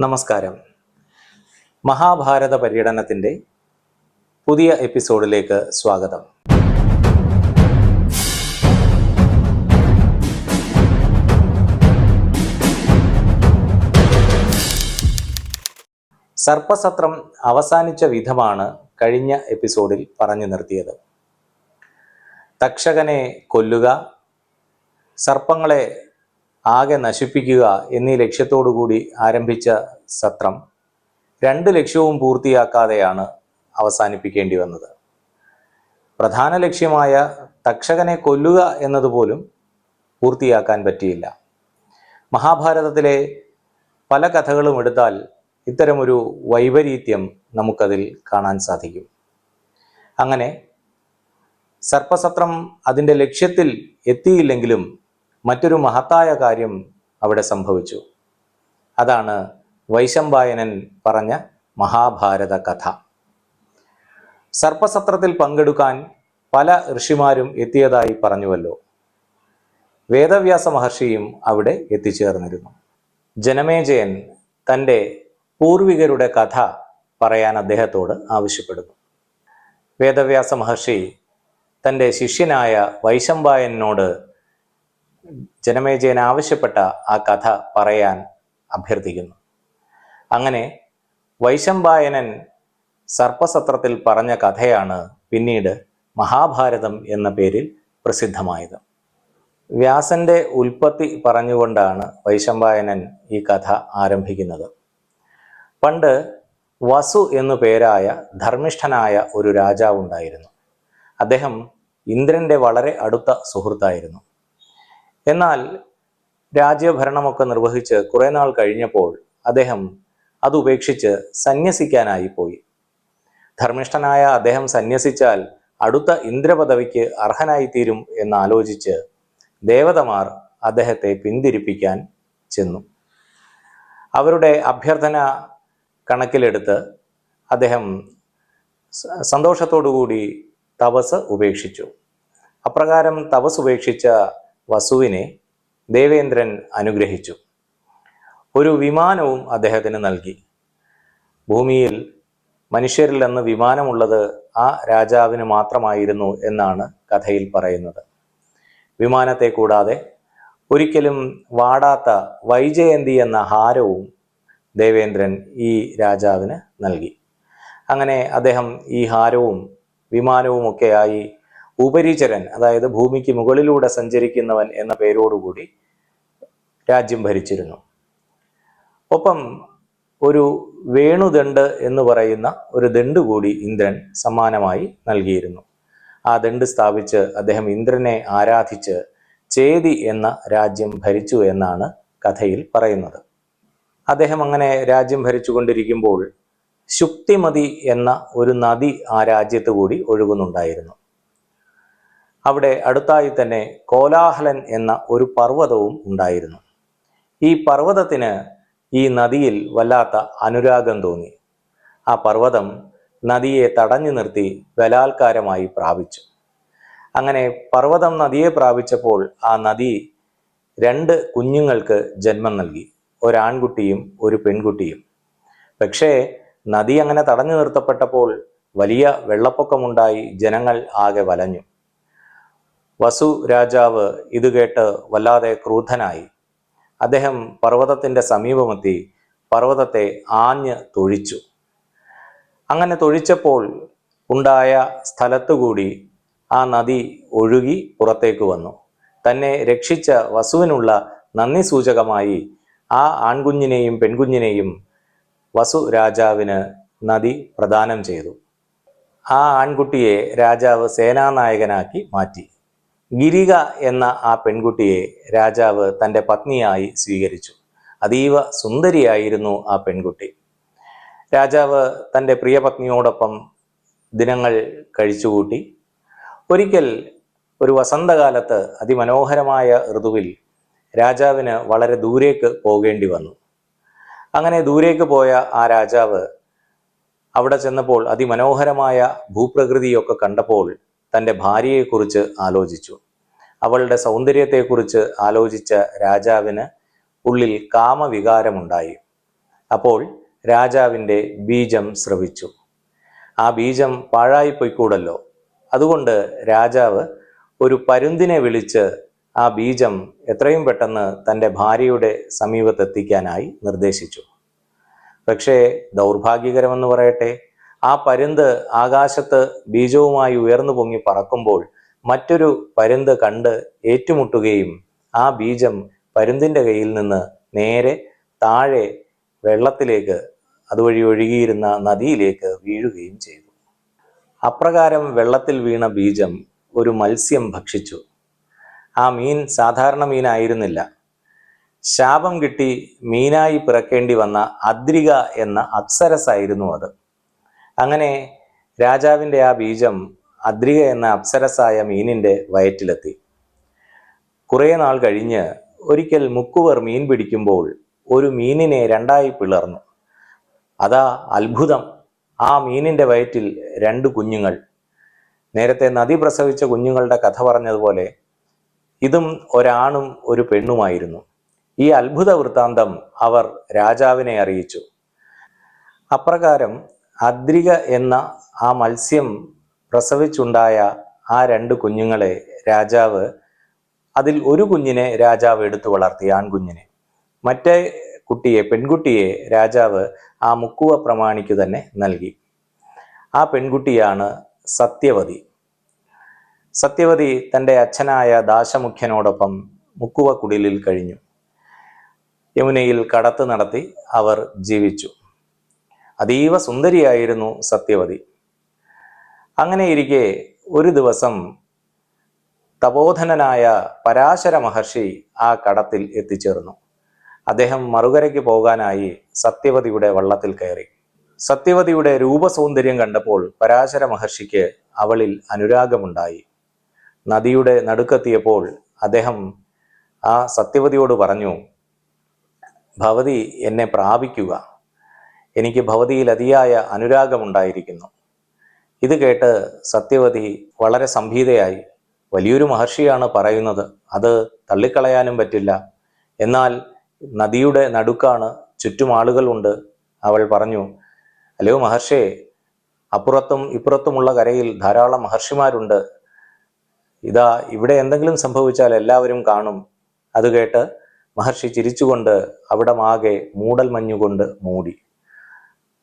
നമസ്കാരം. മഹാഭാരത പര്യടനത്തിന്റെ പുതിയ എപ്പിസോഡിലേക്ക് സ്വാഗതം. സർപ്പസത്രം അവസാനിച്ച വിധമാണ് കഴിഞ്ഞ എപ്പിസോഡിൽ പറഞ്ഞു നിർത്തിയത്. തക്ഷകനെ കൊല്ലുക സർപ്പങ്ങളെ ആകെ നശിപ്പിക്കുക എന്നീ ലക്ഷ്യത്തോടുകൂടി ആരംഭിച്ച സത്രം രണ്ട് ലക്ഷ്യവും പൂർത്തിയാക്കാതെയാണ് അവസാനിപ്പിക്കേണ്ടി വന്നത്. പ്രധാന ലക്ഷ്യമായ തക്ഷകനെ കൊല്ലുക എന്നതുപോലും പൂർത്തിയാക്കാൻ പറ്റിയില്ല. മഹാഭാരതത്തിലെ പല കഥകളും എടുത്താൽ ഇത്തരമൊരു വൈപരീത്യം നമുക്കതിൽ കാണാൻ സാധിക്കും. അങ്ങനെ സർപ്പസത്രം അതിന്റെ ലക്ഷ്യത്തിൽ എത്തിയില്ലെങ്കിലും മറ്റൊരു മഹത്തായ കാര്യം അവിടെ സംഭവിച്ചു. അതാണ് വൈശമ്പായനൻ പറഞ്ഞ മഹാഭാരത കഥ. സർപ്പസത്രത്തിൽ പങ്കെടുക്കാൻ പല ഋഷിമാരും എത്തിയതായി പറഞ്ഞുവല്ലോ. വേദവ്യാസ മഹർഷിയും അവിടെ എത്തിച്ചേർന്നിരുന്നു. ജനമേജയൻ തന്റെ പൂർവികരുടെ കഥ പറയാൻ അദ്ദേഹത്തോട് ആവശ്യപ്പെടുന്നു. വേദവ്യാസ മഹർഷി തന്റെ ശിഷ്യനായ വൈശമ്പായനോട് ജനമേജയൻ ആവശ്യപ്പെട്ട ആ കഥ പറയാൻ അഭ്യർത്ഥിക്കുന്നു. അങ്ങനെ വൈശമ്പായനൻ സർപ്പസത്രത്തിൽ പറഞ്ഞ കഥയാണ് പിന്നീട് മഹാഭാരതം എന്ന പേരിൽ പ്രസിദ്ധമായത്. വ്യാസന്റെ ഉൽപ്പത്തി പറഞ്ഞുകൊണ്ടാണ് വൈശമ്പായനൻ ഈ കഥ ആരംഭിക്കുന്നത്. പണ്ട് വസു എന്നു പേരായ ധർമ്മിഷ്ഠനായ ഒരു രാജാവുണ്ടായിരുന്നു. അദ്ദേഹം ഇന്ദ്രന്റെ വളരെ അടുത്ത സുഹൃത്തായിരുന്നു. എന്നാൽ രാജ്യഭരണമൊക്കെ നിർവഹിച്ച് കുറേ നാൾ കഴിഞ്ഞപ്പോൾ അദ്ദേഹം അത് ഉപേക്ഷിച്ച് സന്യസിക്കാനായി പോയി. ധർമ്മിഷ്ഠനായ അദ്ദേഹം സന്യസിച്ചാൽ അടുത്ത ഇന്ദ്രപദവിക്ക് അർഹനായിത്തീരും എന്നാലോചിച്ച് ദേവതമാർ അദ്ദേഹത്തെ പിന്തിരിപ്പിക്കാൻ ചെന്നു. അവരുടെ അഭ്യർത്ഥന കണക്കിലെടുത്ത് അദ്ദേഹം സന്തോഷത്തോടുകൂടി തപസ് ഉപേക്ഷിച്ചു. അപ്രകാരം തപസ് ഉപേക്ഷിച്ച വസുവിനെ ദേവേന്ദ്രൻ അനുഗ്രഹിച്ചു. ഒരു വിമാനവും അദ്ദേഹത്തിന് നൽകി. ഭൂമിയിൽ മനുഷ്യരിൽ നിന്ന് വിമാനമുള്ളത് ആ രാജാവിന് മാത്രമായിരുന്നു എന്നാണ് കഥയിൽ പറയുന്നത്. വിമാനത്തെ കൂടാതെ ഒരിക്കലും വാടാത്ത വൈജയന്തി എന്ന ഹാരവും ദേവേന്ദ്രൻ ഈ രാജാവിന് നൽകി. അങ്ങനെ അദ്ദേഹം ഈ ഹാരവും വിമാനവുമൊക്കെയായി ഉപരിചരൻ അതായത് ഭൂമിക്ക് മുകളിലൂടെ സഞ്ചരിക്കുന്നവൻ എന്ന പേരോടുകൂടി രാജ്യം ഭരിച്ചിരുന്നു. ഒപ്പം ഒരു വേണുദണ്ഡ് എന്ന് പറയുന്ന ഒരു ദണ്ഡ് കൂടി ഇന്ദ്രൻ സമ്മാനമായി നൽകിയിരുന്നു. ആ ദണ്ഡ് സ്ഥാപിച്ച് അദ്ദേഹം ഇന്ദ്രനെ ആരാധിച്ച് ചേതി എന്ന രാജ്യം ഭരിച്ചു എന്നാണ് കഥയിൽ പറയുന്നത്. അദ്ദേഹം അങ്ങനെ രാജ്യം ഭരിച്ചുകൊണ്ടിരിക്കുമ്പോൾ ശുക്തിമതി എന്ന ഒരു നദി ആ രാജ്യത്ത് കൂടി ഒഴുകുന്നുണ്ടായിരുന്നു. അവിടെ അടുത്തായി തന്നെ കോലാഹലൻ എന്ന ഒരു പർവതവും ഉണ്ടായിരുന്നു. ഈ പർവതത്തിന് ഈ നദിയിൽ വല്ലാത്ത അനുരാഗം തോന്നി. ആ പർവതം നദിയെ തടഞ്ഞു നിർത്തി ബലാത്കാരമായി പ്രാപിച്ചു. അങ്ങനെ പർവതം നദിയെ പ്രാപിച്ചപ്പോൾ ആ നദി രണ്ട് കുഞ്ഞുങ്ങൾക്ക് ജന്മം നൽകി. ഒരാൺകുട്ടിയും ഒരു പെൺകുട്ടിയും. പക്ഷേ നദി അങ്ങനെ തടഞ്ഞു നിർത്തപ്പെട്ടപ്പോൾ വലിയ വെള്ളപ്പൊക്കമുണ്ടായി ജനങ്ങൾ ആകെ വലഞ്ഞു. വസു രാജാവ് ഇത് കേട്ട് വല്ലാതെ ക്രൂദ്ധനായി. അദ്ദേഹം പർവതത്തിന്റെ സമീപമെത്തി പർവതത്തെ ആഞ്ഞ് തൊഴിച്ചു. അങ്ങനെ തൊഴിച്ചപ്പോൾ ഉണ്ടായ സ്ഥലത്തുകൂടി ആ നദി ഒഴുകി പുറത്തേക്ക് വന്നു. തന്നെ രക്ഷിച്ച വസുവിനുള്ള നന്ദി സൂചകമായി ആ ആൺകുഞ്ഞിനെയും പെൺകുഞ്ഞിനെയും വസു രാജാവിന് നദി പ്രദാനം ചെയ്തു. ആ ആൺകുട്ടിയെ രാജാവ് സേനാനായകനാക്കി മാറ്റി. ഗിരിക എന്ന ആ പെൺകുട്ടിയെ രാജാവ് തന്റെ പത്നിയായി സ്വീകരിച്ചു. അതീവ സുന്ദരിയായിരുന്നു ആ പെൺകുട്ടി. രാജാവ് തന്റെ പ്രിയപത്നിയോടൊപ്പം ദിനങ്ങൾ കഴിച്ചുകൂട്ടി. ഒരിക്കൽ ഒരു വസന്തകാലത്ത് അതിമനോഹരമായ ഋതുവിൽ രാജാവിന് വളരെ ദൂരേക്ക് പോകേണ്ടി വന്നു. അങ്ങനെ ദൂരേക്ക് പോയ ആ രാജാവ് അവിടെ ചെന്നപ്പോൾ അതിമനോഹരമായ ഭൂപ്രകൃതിയൊക്കെ കണ്ടപ്പോൾ തന്റെ ഭാര്യയെക്കുറിച്ച് ആലോചിച്ചു. അവളുടെ സൗന്ദര്യത്തെക്കുറിച്ച് ആലോചിച്ച രാജാവിന് ഉള്ളിൽ കാമവികാരമുണ്ടായി. അപ്പോൾ രാജാവിന്റെ ബീജം ശ്രവിച്ചു ആ ബീജം പാഴായിപ്പോയിക്കൂടല്ലോ. അതുകൊണ്ട് രാജാവ് ഒരു പരുന്തിനെ വിളിച്ച് ആ ബീജം എത്രയും പെട്ടെന്ന് തന്റെ ഭാര്യയുടെ സമീപത്തെത്തിക്കാനായി നിർദ്ദേശിച്ചു. പക്ഷേ ദൗർഭാഗ്യകരമെന്ന് പറയട്ടെ ആ പരുന്ത് ആകാശത്ത് ബീജവുമായി ഉയർന്നു പൊങ്ങി പറക്കുമ്പോൾ മറ്റൊരു പരുന്ത് കണ്ട് ഏറ്റുമുട്ടുകയും ആ ബീജം പരുന്തിന്റെ കയ്യിൽ നിന്ന് നേരെ താഴെ വെള്ളത്തിലേക്ക് അതുവഴി ഒഴുകിയിരുന്ന നദിയിലേക്ക് വീഴുകയും ചെയ്തു. അപ്രകാരം വെള്ളത്തിൽ വീണ ബീജം ഒരു മത്സ്യം ഭക്ഷിച്ചു. ആ മീൻ സാധാരണ മീനായിരുന്നില്ല. ശാപം കിട്ടി മീനായി പിറക്കേണ്ടി വന്ന അദ്രിക എന്ന അപ്സരസായിരുന്നു അത്. അങ്ങനെ രാജാവിന്റെ ആ ബീജം അദ്രിക എന്ന അപ്സരസായ മീനിന്റെ വയറ്റിലെത്തി. കുറേ നാൾ കഴിഞ്ഞ് ഒരിക്കൽ മുക്കുവർ മീൻ പിടിക്കുമ്പോൾ ഒരു മീനിനെ രണ്ടായി പിളർന്നു. അതാ അത്ഭുതം. ആ മീനിന്റെ വയറ്റിൽ രണ്ട് കുഞ്ഞുങ്ങൾ. നേരത്തെ നദി പ്രസവിച്ച കുഞ്ഞുങ്ങളുടെ കഥ പറഞ്ഞതുപോലെ ഇതും ഒരാണും ഒരു പെണ്ണുമായിരുന്നു. ഈ അത്ഭുത വൃത്താന്തം അവർ രാജാവിനെ അറിയിച്ചു. അപ്രകാരം അദ്രിക എന്ന ആ മത്സ്യം പ്രസവിച്ചുണ്ടായ ആ രണ്ട് കുഞ്ഞുങ്ങളെ രാജാവ് അതിൽ ഒരു കുഞ്ഞിനെ രാജാവ് എടുത്തു വളർത്തി ആൺകുഞ്ഞിനെ. മറ്റേ കുട്ടിയെ പെൺകുട്ടിയെ രാജാവ് ആ മുക്കുവ പ്രമാണിക്കു തന്നെ നൽകി. ആ പെൺകുട്ടിയാണ് സത്യവതി. സത്യവതി തന്റെ അച്ഛനായ ദാശമുഖ്യനോടൊപ്പം മുക്കുവ കുടിലിൽ കഴിഞ്ഞു. യമുനയിൽ കടത്ത് നടത്തി അവർ ജീവിച്ചു. അതീവ സുന്ദരിയായിരുന്നു സത്യവതി. അങ്ങനെ ഇരിക്കെ ഒരു ദിവസം തപോധനനായ പരാശര മഹർഷി ആ കടത്തിൽ എത്തിച്ചേർന്നു. അദ്ദേഹം മറുകരയ്ക്ക് പോകാനായി സത്യവതിയുടെ വള്ളത്തിൽ കയറി. സത്യവതിയുടെ രൂപസൗന്ദര്യം കണ്ടപ്പോൾ പരാശര മഹർഷിക്ക് അവളിൽ അനുരാഗമുണ്ടായി. നദിയുടെ നടുക്കെത്തിയപ്പോൾ അദ്ദേഹം ആ സത്യവതിയോട് പറഞ്ഞു ഭവതി എന്നെ പ്രാപിക്കുക. എനിക്ക് ഭവതിയിൽ അതിയായ അനുരാഗമുണ്ടായിരിക്കുന്നു. ഇത് കേട്ട് സത്യവതി വളരെ സംഭീതയായി വലിയൊരു മഹർഷിയാണ് പറയുന്നത് അത് തള്ളിക്കളയാനും പറ്റില്ല. എന്നാൽ നദിയുടെ നടുക്കാണ് ചുറ്റും ആളുകളുണ്ട് അവൾ പറഞ്ഞു. അല്ലയോ മഹർഷേ അപ്പുറത്തും ഇപ്പുറത്തുമുള്ള കരയിൽ ധാരാളം മഹർഷിമാരുണ്ട്. ഇതാ ഇവിടെ എന്തെങ്കിലും സംഭവിച്ചാൽ എല്ലാവരും കാണും. അത് കേട്ട് മഹർഷി ചിരിച്ചുകൊണ്ട് അവിടമാകെ മൂടൽ മഞ്ഞുകൊണ്ട് മൂടി.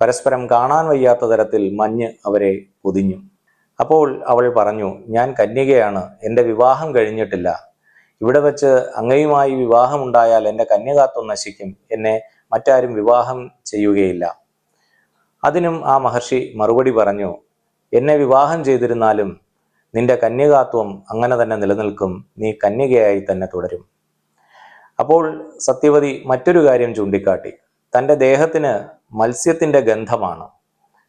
പരസ്പരം കാണാൻ വയ്യാത്ത തരത്തിൽ മഞ്ഞ് അവരെ പൊതിഞ്ഞു. അപ്പോൾ അവൾ പറഞ്ഞു ഞാൻ കന്യകയാണ് എന്റെ വിവാഹം കഴിഞ്ഞിട്ടില്ല. ഇവിടെ വെച്ച് അങ്ങയുമായി വിവാഹമുണ്ടായാൽ എന്റെ കന്യകാത്വം നശിക്കും എന്നെ മറ്റാരും വിവാഹം ചെയ്യുകയില്ല. അതിനും ആ മഹർഷി മറുപടി പറഞ്ഞു എന്നെ വിവാഹം ചെയ്തിരുന്നാലും നിന്റെ കന്യകാത്വം അങ്ങനെ തന്നെ നിലനിൽക്കും നീ കന്യകയായി തന്നെ തുടരും. അപ്പോൾ സത്യവതി മറ്റൊരു കാര്യം ചൂണ്ടിക്കാട്ടി. തന്റെ ദേഹത്തിന് മത്സ്യത്തിന്റെ ഗന്ധമാണ്.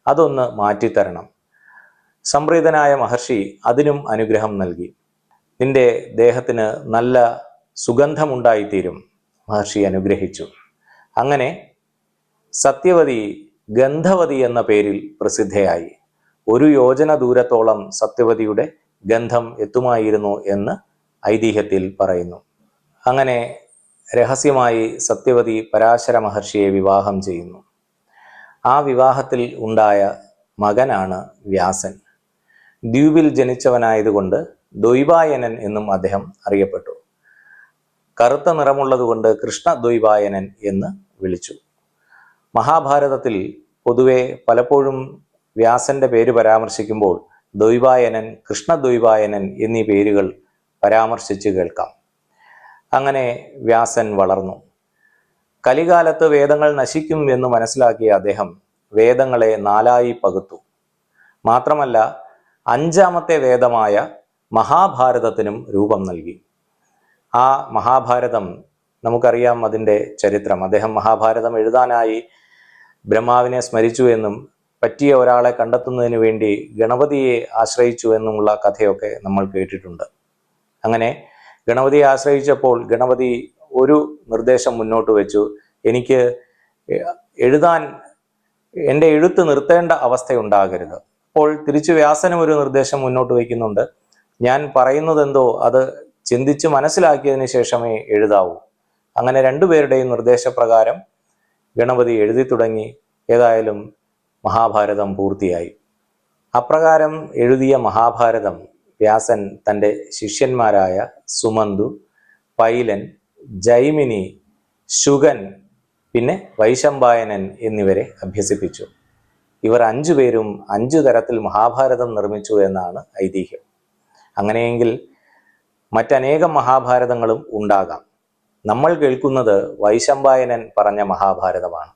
അതൊന്ന് മാറ്റിത്തരണം. സംപ്രീതനായ മഹർഷി അതിനും അനുഗ്രഹം നൽകി. നിന്റെ ദേഹത്തിന് നല്ല സുഗന്ധമുണ്ടായിത്തീരും മഹർഷി അനുഗ്രഹിച്ചു. അങ്ങനെ സത്യവതി ഗന്ധവതി എന്ന പേരിൽ പ്രസിദ്ധയായി. ഒരു യോജന ദൂരത്തോളം സത്യവതിയുടെ ഗന്ധം എത്തുമായിരുന്നു എന്ന് ഐതിഹ്യത്തിൽ പറയുന്നു. അങ്ങനെ രഹസ്യമായി സത്യവതി പരാശര മഹർഷിയെ വിവാഹം ചെയ്യുന്നു. ആ വിവാഹത്തിൽ ഉണ്ടായ മകനാണ് വ്യാസൻ. ദ്വീപിൽ ജനിച്ചവനായതുകൊണ്ട് ദ്വൈവായനൻ എന്നും അദ്ദേഹം അറിയപ്പെട്ടു. കറുത്ത നിറമുള്ളതുകൊണ്ട് കൃഷ്ണ ദ്വൈവായനൻ എന്ന് വിളിച്ചു. മഹാഭാരതത്തിൽ പൊതുവെ പലപ്പോഴും വ്യാസന്റെ പേര് പരാമർശിക്കുമ്പോൾ ദ്വൈവായനൻ കൃഷ്ണ ദ്വൈവായനൻ എന്നീ പേരുകൾ പരാമർശിച്ച് കേൾക്കാം. അങ്ങനെ വ്യാസൻ വളർന്നു. കലികാലത്ത് വേദങ്ങൾ നശിക്കും എന്ന് മനസ്സിലാക്കിയ അദ്ദേഹം വേദങ്ങളെ നാലായി പകുത്തു. മാത്രമല്ല അഞ്ചാമത്തെ വേദമായ മഹാഭാരതത്തിനും രൂപം നൽകി. ആ മഹാഭാരതം നമുക്കറിയാം അതിന്റെ ചരിത്രം. അദ്ദേഹം മഹാഭാരതം എഴുതാനായി ബ്രഹ്മാവിനെ സ്മരിച്ചു എന്നും പറ്റിയ ഒരാളെ കണ്ടെത്തുന്നതിന് വേണ്ടി ഗണപതിയെ ആശ്രയിച്ചു എന്നുമുള്ള കഥയൊക്കെ നമ്മൾ കേട്ടിട്ടുണ്ട്. അങ്ങനെ ഗണപതിയെ ആശ്രയിച്ചപ്പോൾ ഗണപതി ഒരു നിർദ്ദേശം മുന്നോട്ട് വെച്ചു. എനിക്ക് എഴുതാൻ എന്റെ എഴുത്ത് നിർത്തേണ്ട അവസ്ഥയുണ്ടാകരുത്. അപ്പോൾ തിരിച്ചു വ്യാസനും ഒരു നിർദ്ദേശം മുന്നോട്ട് വയ്ക്കുന്നുണ്ട്. ഞാൻ പറയുന്നത് എന്തോ അത് ചിന്തിച്ച് മനസ്സിലാക്കിയതിന് ശേഷമേ എഴുതാവൂ. അങ്ങനെ രണ്ടുപേരുടെയും നിർദ്ദേശപ്രകാരം ഗണപതി എഴുതി തുടങ്ങി. ഏതായാലും മഹാഭാരതം പൂർത്തിയായി. അപ്രകാരം എഴുതിയ മഹാഭാരതം വ്യാസൻ തന്റെ ശിഷ്യന്മാരായ സുമന്തു പൈലൻ ജൈമിനി ശുഗൻ പിന്നെ വൈശമ്പായനൻ എന്നിവരെ അഭ്യസിപ്പിച്ചു. ഇവർ അഞ്ചു പേരും അഞ്ചു തരത്തിൽ മഹാഭാരതം നിർമ്മിച്ചു എന്നാണ് ഐതിഹ്യം. അങ്ങനെയെങ്കിൽ മറ്റനേകം മഹാഭാരതങ്ങളും ഉണ്ടാകാം. നമ്മൾ കേൾക്കുന്നത് വൈശമ്പായനൻ പറഞ്ഞ മഹാഭാരതമാണ്.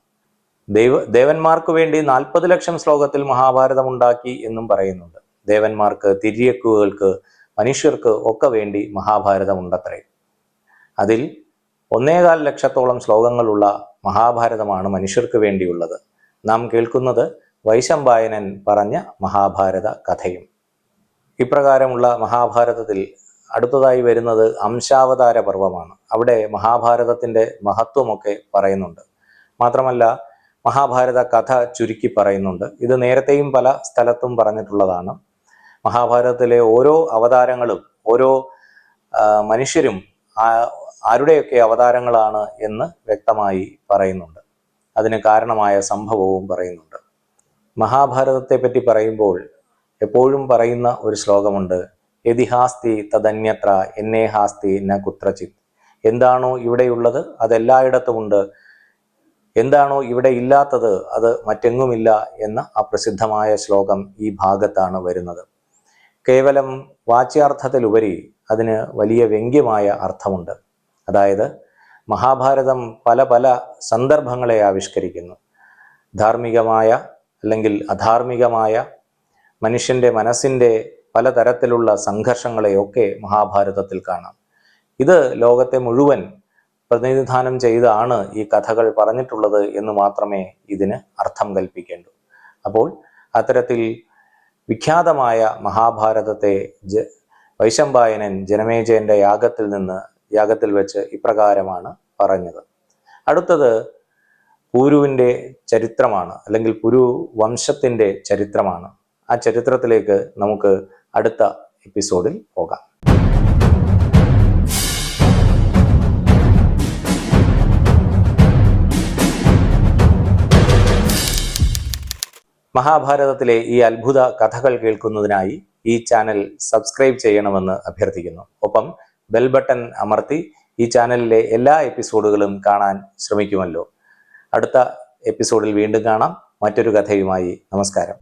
ദൈവ ദേവന്മാർക്ക് വേണ്ടി നാൽപ്പത് ലക്ഷം ശ്ലോകത്തിൽ മഹാഭാരതം ഉണ്ടാക്കി എന്നും പറയുന്നുണ്ട്. ദേവന്മാർക്ക് തിരിയക്കുകൾക്ക് മനുഷ്യർക്ക് ഒക്കെ വേണ്ടി മഹാഭാരതം ഉണ്ടത്രേ. അതിൽ ഒന്നേകാൽ ലക്ഷത്തോളം ശ്ലോകങ്ങളുള്ള മഹാഭാരതമാണ് മനുഷ്യർക്ക് വേണ്ടിയുള്ളത്. നാം കേൾക്കുന്നത് വൈശമ്പായനൻ പറഞ്ഞ മഹാഭാരത കഥയും. ഇപ്രകാരമുള്ള മഹാഭാരതത്തിൽ അടുത്തതായി വരുന്നത് അംശാവതാര പർവമാണ്. അവിടെ മഹാഭാരതത്തിന്റെ മഹത്വമൊക്കെ പറയുന്നുണ്ട്. മാത്രമല്ല മഹാഭാരത കഥ ചുരുക്കി പറയുന്നുണ്ട്. ഇത് നേരത്തെയും പല സ്ഥലത്തും പറഞ്ഞിട്ടുള്ളതാണ്. മഹാഭാരതത്തിലെ ഓരോ അവതാരങ്ങളും ഓരോ മനുഷ്യരും ആരുടെയൊക്കെ അവതാരങ്ങളാണ് എന്ന് വ്യക്തമായി പറയുന്നുണ്ട്. അതിന് കാരണമായ സംഭവവും പറയുന്നുണ്ട്. മഹാഭാരതത്തെ പറ്റി പറയുമ്പോൾ എപ്പോഴും പറയുന്ന ഒരു ശ്ലോകമുണ്ട്. യതിഹാസ്തി തദന്യത്ര എന്നേ ഹാസ്തി ന കുത്രചിത്. എന്താണോ ഇവിടെയുള്ളത് അതെല്ലായിടത്തുമുണ്ട്. എന്താണോ ഇവിടെ ഇല്ലാത്തത് അത് മറ്റെങ്ങുമില്ല എന്ന ആ പ്രസിദ്ധമായ ശ്ലോകം ഈ ഭാഗത്താണ് വരുന്നത്. കേവലം വാച്യാർത്ഥത്തിലുപരി അതിന് വലിയ വ്യംഗ്യമായ അർത്ഥമുണ്ട്. അതായത് മഹാഭാരതം പല പല സന്ദർഭങ്ങളെ ആവിഷ്കരിക്കുന്നു. ധാർമ്മികമായ അല്ലെങ്കിൽ അധാർമികമായ മനുഷ്യന്റെ മനസ്സിന്റെ പലതരത്തിലുള്ള സംഘർഷങ്ങളെയൊക്കെ മഹാഭാരതത്തിൽ കാണാം. ഇത് ലോകത്തെ മുഴുവൻ പ്രതിനിധാനം ചെയ്താണ് ഈ കഥകൾ പറഞ്ഞിട്ടുള്ളത് എന്ന് മാത്രമേ ഇതിന് അർത്ഥം കൽപ്പിക്കേണ്ടൂ. അപ്പോൾ അത്തരത്തിൽ വിഖ്യാതമായ മഹാഭാരതത്തെ വൈശമ്പായനൻ ജനമേജയന്റെ യാഗത്തിൽ നിന്ന് യാഗത്തിൽ വെച്ച് ഇപ്രകാരമാണ് പറഞ്ഞത്. അടുത്തത് പുരുവിന്റെ ചരിത്രമാണ് അല്ലെങ്കിൽ പുരു വംശത്തിന്റെ ചരിത്രമാണ്. ആ ചരിത്രത്തിലേക്ക് നമുക്ക് അടുത്ത എപ്പിസോഡിൽ പോകാം. മഹാഭാരതത്തിലെ ഈ അത്ഭുത കഥകൾ കേൾക്കുന്നതിനായി ഈ ചാനൽ സബ്സ്ക്രൈബ് ചെയ്യണമെന്ന് അഭ്യർത്ഥിക്കുന്നു. ഒപ്പം ബെൽ ബട്ടൺ അമർത്തി ഈ ചാനലിലെ എല്ലാ എപ്പിസോഡുകളും കാണാൻ ശ്രമിക്കുമല്ലോ. അടുത്ത എപ്പിസോഡിൽ വീണ്ടും കാണാം. മറ്റൊരു കഥയുമായി നമസ്കാരം.